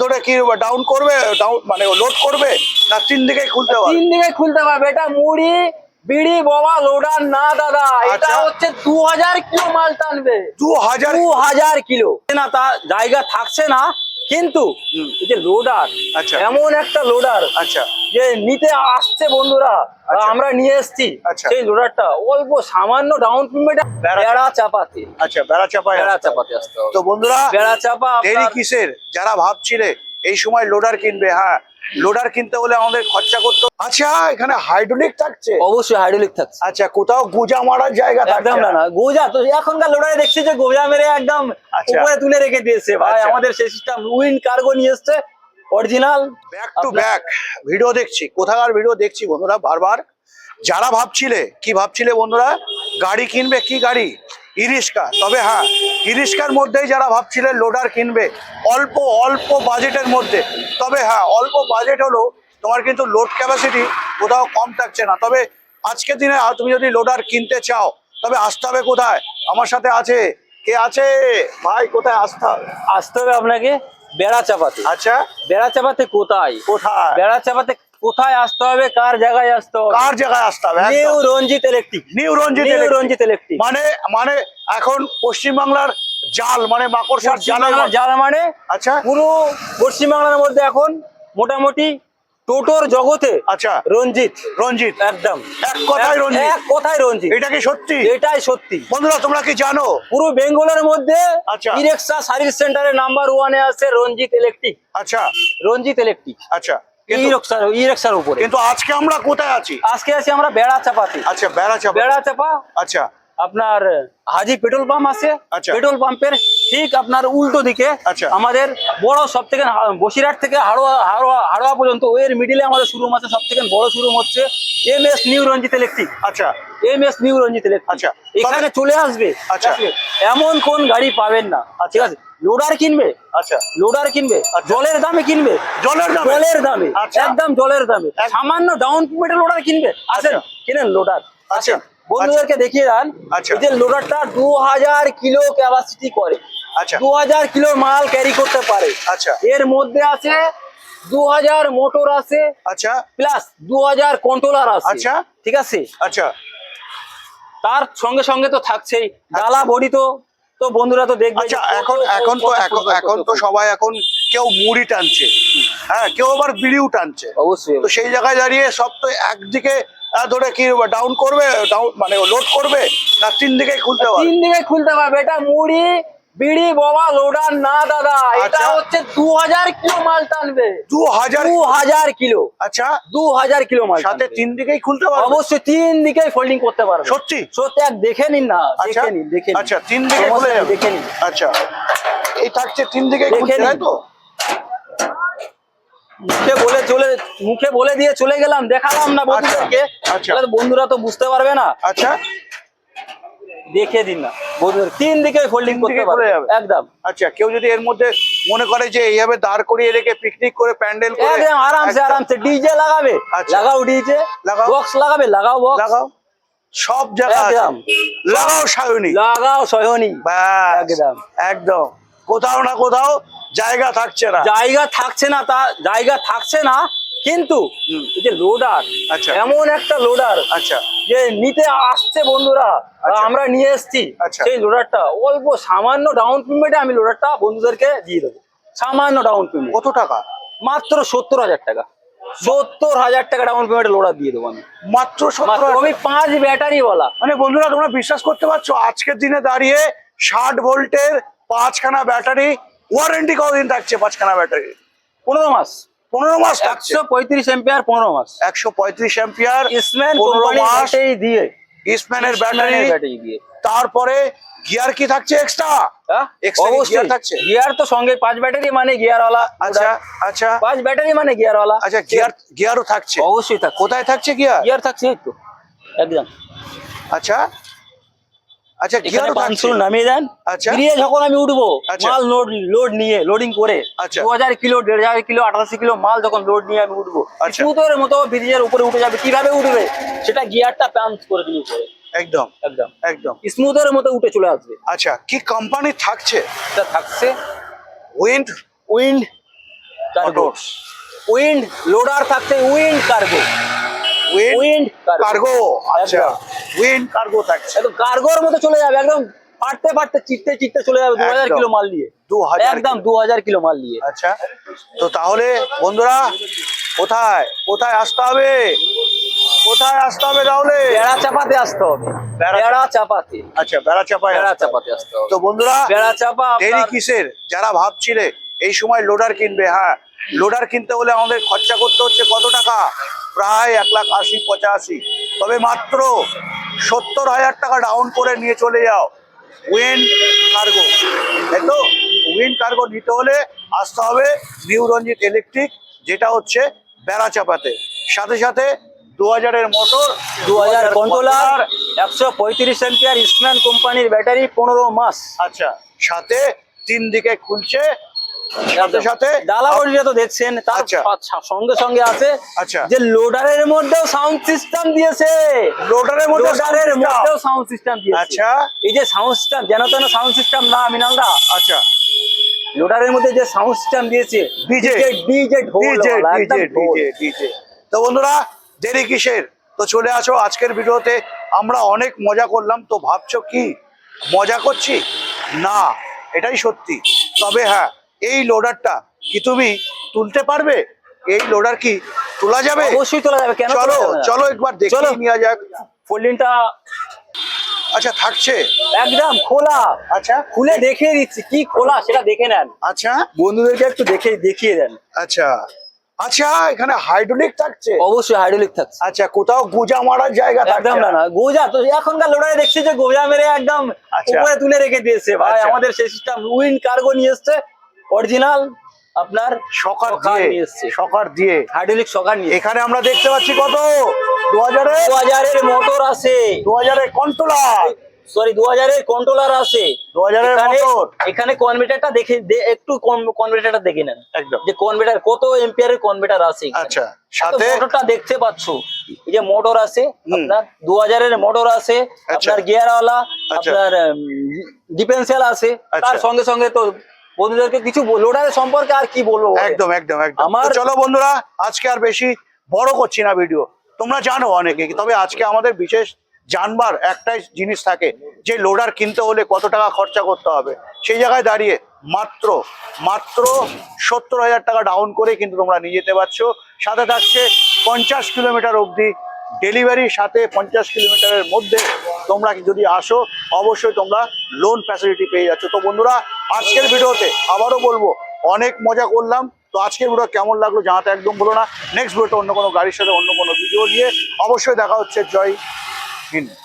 ধরে কি ডাউন করবে? ডাউন মানে লোড করবে? না তিন দিকে খুলতে পারবে? তিন দিকে খুলতে পারবে। এটা মুড়ি বিড়ি বাবা লোডার না দাদা। এটা আচ্ছা। হচ্ছে দু হাজার কিলো মাল টানবে। দু হাজার দু হাজার কিলো। না তা জায়গা থাকছে না। কিন্তু এই যে লোডার আচ্ছা। এমন একটা লোডার আচ্ছা। যে নিতে আসছে বন্ধুরা আচ্ছা। আমরা নিয়ে এসছি। আচ্ছা। সেই লোডারটা অল্প সামান্য ডাউন পেমেন্ট বেড়া- চাপাতে। আচ্ছা বেড়া চাপা বেড়া চাপাতে আসতে তো বন্ধুরা বেড়া চাপা দেরি কিসের? যারা ভাবছিলে এই সময় লোডার কিনবে হ্যাঁ লোডার কিনতে হলে আমাদের খরচা করতে আচ্ছা এখানে হাইড্রোলিক থাকছে? অবশ্যই হাইড্রোলিক থাকছে। আচ্ছা কোথাও গুজা মারার জায়গা একদম না না গোজা তো এখনকার লোডারে দেখছি যে গোজা মেরে একদম আচ্ছা। উপরে তুলে রেখে দিয়েছে। ভাই আচ্ছা। আমাদের সেই সিস্টেম উইন কার্গো নিয়ে এসছে original back to back video দেখছি। কোথাকার ভিডিও দেখছি বন্ধুরা বারবার। যারা ভাবছিলে কি ভাবছিলে বন্ধুরা? গাড়ি কিনবে কি গাড়ি? ইরিস্কা তবে হ্যাঁ ইরিস্কার মধ্যেই যারা ভাবছিলেন লোডার কিনবে অল্প অল্প বাজেটের মধ্যে তবে হ্যাঁ অল্প বাজেট হলো তোমার কিন্তু লোড ক্যাপাসিটি কোথাও কম থাকছে না। তবে আজকের দিনে তুমি যদি লোডার কিনতে চাও তবে আসতে হবে কোথায়? আমার সাথে আছে কে আছে? ভাই কোথায় আসতে হবে? আসতে হবে আপনাকে বেড়া চাপাতে আচ্ছা? বেড়া চাপাতে কোথায়? কোথায়? বেড়া চাপাতে কোথায় আসতে হবে কার জায়গায় আসতে হবে? কার জায়গায় আসতে হবে? New Ranjit electric new Ranjit new Ranjit electric মানে মানে এখন পশ্চিমবাংলার জাল মানে মাকড়সার জাল যার মানে আচ্ছা। পুরো পশ্চিমবাংলার মধ্যে এখন মোটামুটি টোটোর জগতে আচ্ছা। রঞ্জিত। রঞ্জিত। একদম। এক কথায় রঞ্জিত। এক কথায় রঞ্জিত। এটা কি সত্যি? এটাই সত্যি। বন্ধুরা তোমরা কি জানো? পুরো বেঙ্গলের মধ্যে আচ্ছা। ইরেক্সা সার্ভিস সেন্টারের নাম্বার ওয়ানে আছে রঞ্জিত ইলেকট্রিক আচ্ছা। রঞ্জিত ইলেকট্রিক আচ্ছা। ইরেক্সার উপরে। কিন্তু আজকে আমরা কোথায় আছি? আজকে আছি আমরা বেড়া চাপাতে। আচ্ছা বেড়া চাপা বেড়া চাপা। আচ্ছা। আপনার হাজি পেট্রোল পাম্প আছে। আচ্ছা। পেট্রোল পাম্পের ঠিক আপনার উল্টো দিকে আচ্ছা। আমাদের বড় সব থেকে বসিরহাট থেকে হাড়োয়া হাড়োয়া হাড়োয়া পর্যন্ত এর মিডিলে আমাদের শোরুম আছে সব থেকে বড় শোরুম হচ্ছে M S new Ranjit electric আচ্ছা। M S new Ranjit electric আচ্ছা। এখানে চলে আসবে। আচ্ছা। এমন কোন গাড়ি পাবেন না। ঠিক আছে? লোডার কিনবে। আচ্ছা। লোডার কিনবে। জলের দামে কিনবে। জলের দামে? জলের দামে। আচ্ছা। একদম জলের দামে। সামান্য ডাউন পেমেন্টের লোডার কিনবে। আসেন আচ্ছা। কিনেন লোডার আচ্ছা। বন্ধুদেরকে দেখিয়ে দেন আচ্ছা। এই যে লোডারটা দু হাজার কিলো ক্যাপাসিটি করে। আচ্ছা। দু হাজার কিলো মাল ক্যারি করতে পারে। আচ্ছা। এর মধ্যে আছে দু হাজার মোটর আছে আচ্ছা। প্লাস দু হাজার কন্ট্রোলার আছে। আচ্ছা। ঠিক আছে? আচ্ছা। তার সঙ্গে সঙ্গে তো থাকছেই। ডালা বডি তো তো বন্ধুরা তো দেখবে আচ্ছা এখন এখন তো এখন তো সবাই এখন কেউ মুড়ি টানছে। হ্যাঁ কেউ আবার বিড়িও টানছে। অবশ্যই তো সেই জায়গায় দাঁড়িয়ে সব তো একদিকে ধরে কি ডাউন করবে ডাউন মানে লোড করবে না তিন দিকেই খুলতে পারবে? তিন দিকে খুলতে পারবে। এটা মুড়ি বিড়ি বাবা লোডার না দাদা এটা আচ্ছা। হচ্ছে দু হাজার কিলো মাল টানবে। দু হাজার দু হাজার কিলো। আচ্ছা। দু হাজার কিলো মাল সাথে। তিন দিকেই খুলতে পারবে? অবশ্যই তিন দিকেই ফোল্ডিং করতে পারবে। সত্যি? সত্যি এক দেখে নিন না আচ্ছা। দেখে নিন দেখে নিন। আচ্ছা তিন দিকে খুলে যাবে। দেখে নিন। আচ্ছা। এই থাকছে তিন দিকে খুলছে তাই তো? মুখে বলে চলে মুখে বলে দিয়ে চলে গেলাম দেখালাম না বন্ধুদেরকে। আচ্ছা। বন্ধুরা তো বুঝতে পারবে না। আচ্ছা। দেখে দিন না। বন্ধুদের তিন দিকে ফোল্ডিং করতে যাবে। একদম। আচ্ছা কেউ যদি এর মধ্যে মনে করে যে এইভাবে দাঁড় করিয়ে রেখে পিকনিক করে প্যান্ডেল করে একদম আরামসে আরামসে ডিজে লাগাবে। আচ্ছা। লাগাও ডিজে লাগাও। বক্স লাগাবে লাগাও বক্স লাগাও। সব জায়গা। লাগাও সায়নি। লাগাও ব্যাস, একদম। একদম। কোথাও না কোথাও জায়গা থাকছে না। জায়গা থাকছে না তা জায়গা থাকছে না কিন্তু এই যে লোডার আচ্ছা। এমন একটা লোডার আচ্ছা। যে নিতে আসছে বন্ধুরা আচ্ছা। আমরা নিয়ে এসেছি। আচ্ছা। সেই লোডারটা অল্প সামান্য ডাউন পেমেন্টে আমি লোডারটা বন্ধুদেরকে দিয়ে দেবো। সামান্য ডাউন পেমেন্ট কত টাকা? মাত্র সত্তর হাজার টাকা। সত্তর হাজার টাকা ডাউন পেমেন্টে লোডার দিয়ে দেবো আমি। মাত্র সত্তর আমি পাঁচ ব্যাটারি বলা মানে বন্ধুরা তোমরা বিশ্বাস করতে পারছ আজকের দিনে দাঁড়িয়ে ষাট ভোল্টের পাঁচখানা ব্যাটারি ওয়ারেন্টি কতদিন থাকছে পাঁচখানা ব্যাটারি পনেরো মাস। পনেরো মাস একশো পঁয়ত্রিশ এম্পিয়ার পনেরো মাস। একশো পঁয়ত্রিশ অ্যাম্পিয়ার ইসম্যান পনেরো মাস। দিয়ে। ইসম্যানের ব্যাটারি দিয়ে। তারপরে গিয়ার কি থাকছে এক্সট্রা হ্যাঁ? অবশ্যই। থাকছে? গিয়ার তো সঙ্গে পাঁচ ব্যাটারি মানে গিয়ারওয়ালা আচ্ছা আচ্ছা। পাঁচ ব্যাটারি মানে গিয়ারওয়ালা আচ্ছা গিয়ার গিয়ারও থাকছে। অবশ্যই থাকছে। কোথায় থাকছে গিয়ার গিয়ার থাকছে এই তো। একদম। আচ্ছা। আচ্ছা থাকছে। পাঁচশো নামিয়ে দেন। আচ্ছা। ফিরিয়ে যখন আমি উঠবো আচ্ছা। মাল লোড লোড নিয়ে লোডিং করে আচ্ছা। দু হাজার কিলো দেড় হাজার কিলো আঠাশি কিলো মাল যখন লোড নিয়ে আমি উঠবো আচ্ছা। স্মুথের মতো ব্রিজের উপরে উঠে যাবে। কীভাবে উঠবে? সেটা গিয়ারটা প্যান্স করে উপরে। একদম। একদম। একদম। স্মুথের মতো উঠে চলে আসবে। আচ্ছা কি কোম্পানি থাকছে? এটা থাকছে wind wind cargo wind loader থাকছে উইন্ড কার্গো উইন্ড কার্গো আচ্ছা উইন্ড কার্গো থাকছে। একদম কার্গোর মতো চলে যাবে একদম চিটতে চিটতে চলে যাবে দু হাজার কিলো মাল নিয়ে। 2000 একদম দু হাজার কিলো মাল নিয়ে। আচ্ছা তো তাহলে বন্ধুরা কোথায়? কোথায় আসতে হবে? কোথায় আসতে হবে তাহলে? বেড়া চাপাতে আসতে হবে। বেড়া চাপাতে। আচ্ছা বেড়া চাপায় বেড়া চাপাতে আসতে হবে। তো বন্ধুরা বেড়া চাপা দেরি কিসের? যারা ভাবছিলে এই সময় লোডার কিনবে হ্যাঁ। লোডার কিনতে হলে আমাদের খরচা করতে হচ্ছে কত টাকা? প্রায় এক লাখ আশি পঁচাশি। তবে মাত্র সত্তর হাজার টাকা ডাউন করে নিয়ে চলে যাও। উইন কার্গো তাই তো? উইন কার্গো নিতে হলে আসতে হবে নিউ রঞ্জিত ইলেকট্রিক যেটা হচ্ছে বেড়া চাপাতে। সাথে সাথে দু হাজারের মোটর দু হাজার কন্ট্রোলার একশো পঁয়ত্রিশ এম্পিয়ার ইসম্যান কোম্পানির ব্যাটারি পনেরো মাস। আচ্ছা। সাথে তিন দিকে খুলছে সাথে ডালা বডিটা তো দেখছেন তার আচ্ছা। সঙ্গে সঙ্গে আছে আচ্ছা। যে লোডারের মধ্যেও সাউন্ড সিস্টেম দিয়েছে। লোডারের মধ্যে লোডারের মধ্যেও সাউন্ড সিস্টেম দিয়েছে। আচ্ছা। এই যে সাউন্ড সিস্টেম যেন তেন সাউন্ড সিস্টেম না মিনালদা। আচ্ছা। লোডারের মধ্যে যে সাউন্ড সিস্টেম দিয়েছে DJ ডিজে ঢোল ডিজে ডিজে ডিজে ডিজে। তো বন্ধুরা দেরি কিসের? তো চলে আসো আজকের ভিডিওতে। আমরা অনেক মজা করলাম তো ভাবছ কি? মজা করছি? না এটাই সত্যি। তবে হ্যাঁ এই লোডারটা কি তুমি তুলতে পারবে? এই লোডার কি তোলা যাবে? অবশ্যই তোলা যাবে। কেন চলো? চলো একবার দেখে। নেওয়া যাক। ফোল্ডিংটা আচ্ছা থাকছে। একদম খোলা। আচ্ছা। খুলে দেখিয়ে দিচ্ছি। কি খোলা সেটা দেখে নেন। আচ্ছা। বন্ধুদেরকে একটু দেখে দেখিয়ে দেন। আচ্ছা। আচ্ছা এখানে হাইড্রোলিক থাকছে? অবশ্যই হাইড্রোলিক থাকছে। আচ্ছা কোথাও গুজা মারার জায়গা থাকছে একদম না না? গোজা তো এখনকার লোডারে দেখছি যে গোজা মেরে একদম আচ্ছা। উপরে তুলে রেখে দিয়েছে। ভাই আচ্ছা। আমাদের সেই সিস্টেম উইন কার্গো নিয়ে এসছে। অরিজিনাল আপনার সকার দিয়ে। এসছে। সকার দিয়ে। হাইড্রোলিক সকার নিয়ে এখানে আমরা দেখতে পাচ্ছি কত? দু হাজারে দু হাজারের মোটর আছে। দু হাজারের কন্ট্রোলার সরি দু হাজারের কন্ট্রোলার আছে। 2000 এর এখানে- মোটর। এখানে কনভার্টারটা দেখে দে- একটু কনভার্টারটা দেখে নেন। একদম। যে কনভার্টার কত এম্পিয়ারের কনভার্টার আছে আচ্ছা সাথে মোটরটা দেখতে পাচ্ছ? এই যে মোটর আছে। আপনার দু হাজারের মোটর আছে আপনার গিয়ারওয়ালা আচ্ছা। আপনার ডিফেন্সিয়াল আছে। তার আচ্ছা। সঙ্গে সঙ্গে তো বন্ধুদেরকে কিছু লোডারের সম্পর্কে আর কি বলব একদম একদম একদম। আমার- চলো বন্ধুরা আজকে আর বেশি বড় করছি না ভিডিও তোমরা জানো অনেকে তবে আজকে আমাদের বিশেষ জানবার একটাই জিনিস থাকে যে লোডার কিনতে হলে কত টাকা খরচা করতে হবে। সেই জায়গায় দাঁড়িয়ে মাত্র মাত্র সত্তর হাজার টাকা ডাউন করে কিন্তু তোমরা নিয়ে যেতে পারছ। সাথে থাকছে পঞ্চাশ কিলোমিটার অবধি ডেলিভারির সাথে পঞ্চাশ কিলোমিটারের মধ্যে তোমরা যদি আসো অবশ্যই তোমরা লোন ফ্যাসিলিটি পেয়ে যাচ্ছ। তো বন্ধুরা আজকের ভিডিওতে আবারও বলব, অনেক মজা করলাম। তো আজকের ভিডিও কেমন লাগল জানাতে একদম বলো না। নেক্সট ভিডিওতে অন্য কোনো গাড়ির সাথে অন্য কোনো ভিডিও নিয়ে অবশ্যই দেখা হচ্ছে। জয় হিন্দ।